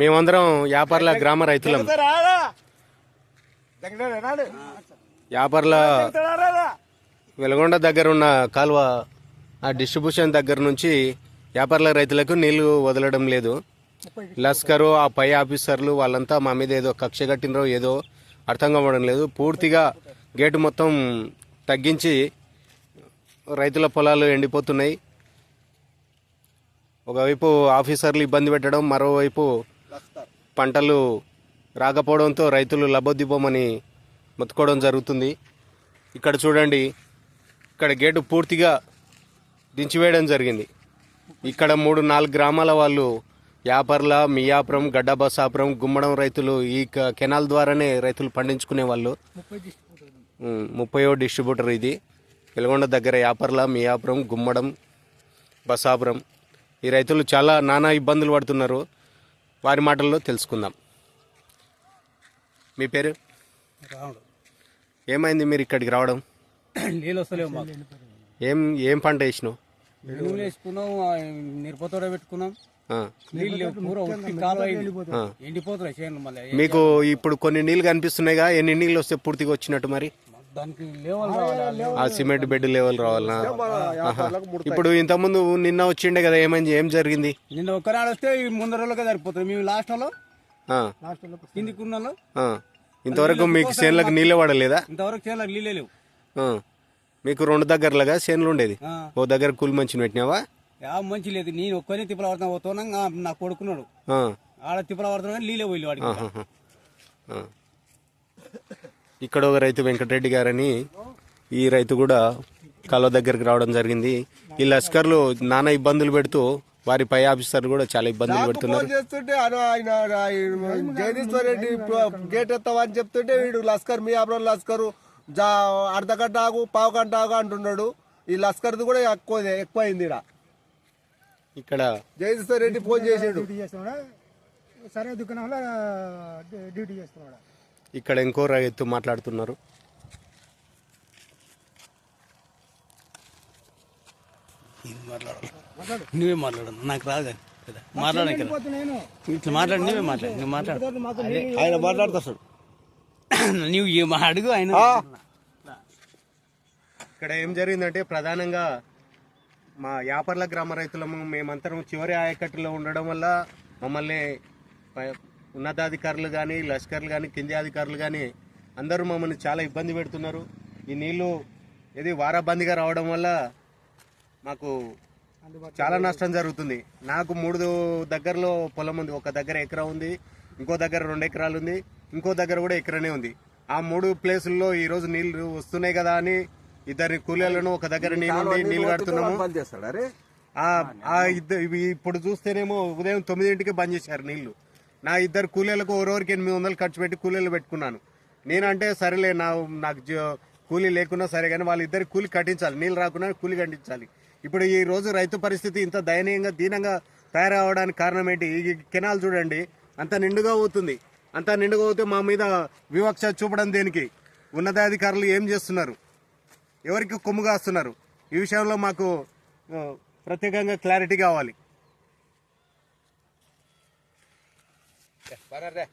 మేమందరం యాపర్ల గ్రామ రైతులం. యాపర్ల వెలగొండ దగ్గర ఉన్న కాలువ ఆ డిస్ట్రిబ్యూషన్ దగ్గర నుంచి వ్యాపారుల రైతులకు నీళ్ళు వదలడం లేదు. లస్కరు ఆ పై ఆఫీసర్లు వాళ్ళంతా మా మీద ఏదో కక్ష కట్టినరో ఏదో అర్థం కావడం లేదు. పూర్తిగా గేటు మొత్తం తగ్గించి రైతుల పొలాలు ఎండిపోతున్నాయి. ఒకవైపు ఆఫీసర్లు ఇబ్బంది పెట్టడం మరోవైపు పంటలు రాకపోవడంతో రైతులు లబోద్దిపోమని మొత్తుకోవడం జరుగుతుంది. ఇక్కడ చూడండి ఇక్కడ గేటు పూర్తిగా దించివేయడం జరిగింది. ఇక్కడ మూడు నాలుగు గ్రామాల వాళ్ళు యాపర్ల మియాపురం గడ్డబసాపురం గుమ్మడం రైతులు ఈ క- కెనాల్ ద్వారానే రైతులు పండించుకునే వాళ్ళు. ముప్పయో డిస్ట్రిబ్యూటర్ ఇది. వెలగొండ దగ్గర యాపర్ల మియాపురం గుమ్మడం బసాపురం. ఈ రైతులు చాలా నానా ఇబ్బందులు పడుతున్నారు. వారి మాటల్లో తెలుసుకుందాం. మీ పేరు? ఏమైంది మీరు ఇక్కడికి రావడం? నీళ్ళు వస్తలేవు మాకు. ఏం ఏం పంట వేసినావు? నూనె వేసుకున్నాం ఆ, మిరపతోట పెట్టుకున్నాం. ఆ, నీళ్ళు లేవు పూర ఉత్తి కాలువ అయింది. ఆ. ఎండిపోతున్నాయి చేనులు మళ్ళీ. మీకు ఇప్పుడు కొన్ని నీళ్ళు కనిపిస్తున్నాయిగా ఎన్ని నీళ్ళు వస్తే పూర్తిగా వచ్చినట్టు మరి? దానికి లేవల్ రావాలి? ఆ సిమెంట్ బెడ్ లెవెల్ రావాలనా? ఆహా. ఇప్పుడు ఇంతకుముందు నిన్న వచ్చిండే కదా ఏమైంది? ఏం జరిగింది? నిన్న ఒక్కనాడు వస్తే ఈ ముందర రోజులకే సరిపోతుంది. మేము లాస్ట్ ఆ, కిందికి ఆ. ఇంతవరకు మీకు చేనులకు నీళ్ళే పడలేదా ఇంతవరకు చేనులకు నీళ్ళే లేవు. ఆ. మీకు రెండు దగ్గరలుగా చేనులు ఉండేది. ఆ. ఓ దగ్గర కూలి మంచిని పెట్టినావా? యా మంచి లేదు. నేను ఒక్కనే తిప్పల పడుతున్నా. పోతున్నా నా కొడుకున్నాడు. ఆ. ఆడ తిప్పల పడుతున్నా కానీ నీళ్ళే పోయి వాడికి. ఆహాహా. ఆ. ఇక్కడ ఒక రైతు వెంకటరెడ్డి గారని ఈ రైతు కూడా కాలువ దగ్గరికి రావడం జరిగింది. ఈ లష్కర్లు నానా ఇబ్బందులు పెడుతూ వారి పై ఆఫీసర్లు కూడా చాలా ఇబ్బందులు పెడుతున్నారు. చేస్తుంటే ఆయన ఆయన జగదీశ్వర్ రెడ్డి గేట్ ఎత్తావా అని చెప్తుంటే వీడు లస్కర్ మీ అబ్రం లస్కరు జా అర్ధ గంట ఆగు పావు గంట ఆగు అంటున్నాడు. ఈ లస్కర్ది కూడా ఎక్కువ ఎక్కువైంది ఈడ. ఇక్కడ జగదీశ్వర్ రెడ్డి ఫోన్ చేసాడు. సరే దుకాణంలో డ్యూ- డ్యూటీ చేస్తున్నాడా? ఇక్కడ ఇంకో రైతు మాట్లాడుతున్నారు. నువ్వే మాట్లాడు నాకు రాదు. కదా ఇట్లా మాట్లాడు నువ్వే మాట్లాడు నువ్వు మాట్లాడు. ఆయన మాట్లాడుతాడు నువ్వు ఏం అడుగు ఆయన ఇక్కడ ఏం జరిగిందంటే ప్రధానంగా మా యాపర్ల గ్రామ రైతులము మేమంతరం చివరి ఆయకట్టులో ఉండడం వల్ల మమ్మల్ని ఉన్నతాధికారులు కానీ లష్కర్లు కానీ కింది అధికారులు కానీ అందరూ మమ్మల్ని చాలా ఇబ్బంది పెడుతున్నారు. ఈ నీళ్ళు ఇది వారాబందీగా రావడం వల్ల మాకు చాలా నష్టం జరుగుతుంది. నాకు మూడు దగ్గరలో పొలం ఉంది. ఒక దగ్గర ఎకరా ఉంది ఇంకో దగ్గర రెండు ఎకరాలు ఉంది ఇంకో దగ్గర కూడా ఎకరనే ఉంది. ఆ మూడు ప్లేసుల్లో ఈ రోజు నీళ్ళు వస్తున్నాయి కదా అని ఇద్దరి కూలీలను ఒక దగ్గర నీళ్ళు నీళ్ళు కడుతున్నాము. ఆ ఇద్దరు ఇప్పుడు చూస్తేనేమో ఉదయం తొమ్మిదింటికి బంద్ చేశారు నీళ్ళు. నా ఇద్దరు కూలీలకు ఓరోరికి ఎనిమిది వందలు ఖర్చు పెట్టి కూలీలు పెట్టుకున్నాను. నేనంటే సరేలే నా నాకు కూలీ లేకున్నా సరే కానీ వాళ్ళిద్దరికి కూలి కట్టించాలి. నీళ్ళు రాకుండా కూలి కట్టించాలి. ఇప్పుడు ఈ రోజు రైతు పరిస్థితి ఇంత దయనీయంగా దీనంగా తయారవడానికి కారణం ఏంటి? ఈ కెనాల్ చూడండి అంత నిండుగా అవుతుంది అంత నిండుగా అవుతే మా మీద వివక్ష చూపడం దేనికి? ఉన్నతాధికారులు ఏం చేస్తున్నారు? ఎవరికి కొమ్ము కాస్తున్నారు? ఈ విషయంలో మాకు ప్రత్యేకంగా క్లారిటీ కావాలి. Parar deh.